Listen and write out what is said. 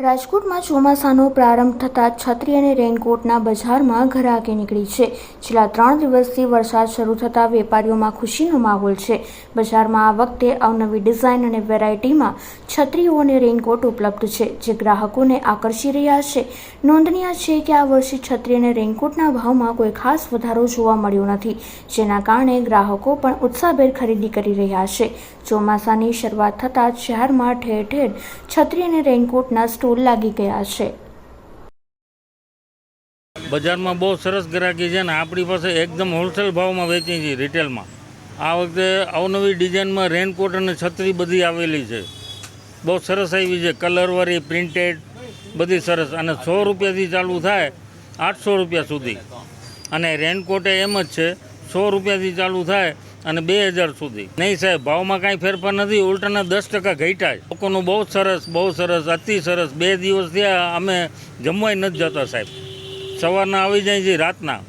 રાજકોટમાં ચોમાસાનો પ્રારંભ થતાં છત્રી અને રેઇનકોટના બજારમાં ઘરાકી નીકળી છે. છેલ્લા ત્રણ દિવસથી વરસાદ શરૂ થતાં વેપારીઓમાં ખુશીનો માહોલ છે. બજારમાં આ વખતે અવનવી ડિઝાઇન અને વેરાયટીમાં છત્રીઓ અને રેઇનકોટ ઉપલબ્ધ છે, જે ગ્રાહકોને આકર્ષી રહ્યા છે. નોંધનીય છે કે આ વર્ષે છત્રી અને રેઇનકોટના ભાવમાં કોઈ ખાસ વધારો જોવા મળ્યો નથી, જેના કારણે ગ્રાહકો પણ ઉત્સાહભેર ખરીદી કરી રહ્યા છે. ચોમાસાની શરૂઆત થતાં શહેરમાં ઠેર ઠેર છત્રી અને રેઇનકોટના સ્ટોલ લાગી ગયા છે. બજારમાં બહુ સરસ ગ્રાહકી છે ને આપણી પાસે એકદમ હોલસેલ ભાવમાં વેચી છે રિટેલમાં. આ વખતે અવનવી ડિઝાઇનમાં રેનકોટ અને છત્રી બધી આવેલી છે. બહુ સરસ આવી છે કલરવાળી પ્રિન્ટેડ, બધી સરસ. અને સો રૂપિયાથી ચાલુ થાય આઠસો રૂપિયા સુધી. અને રેનકોટે એમ જ છે, સો રૂપિયાથી ચાલુ થાય અને બે હજાર સુધી. નહીં સાહેબ, ભાવમાં કાંઈ ફેરફાર નથી. ઉલટાના દસ ટકા ઘટ્યા જ લોકોનું બહુ સરસ બહુ સરસ, અતિ સરસ. બે દિવસ થયા, અમે જમવાય નથી જતા સાહેબ. સવારના આવી જાય છે, રાતના.